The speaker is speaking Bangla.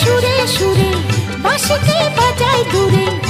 সুরে সুরে বাঁশিতে বাজায় দূরে।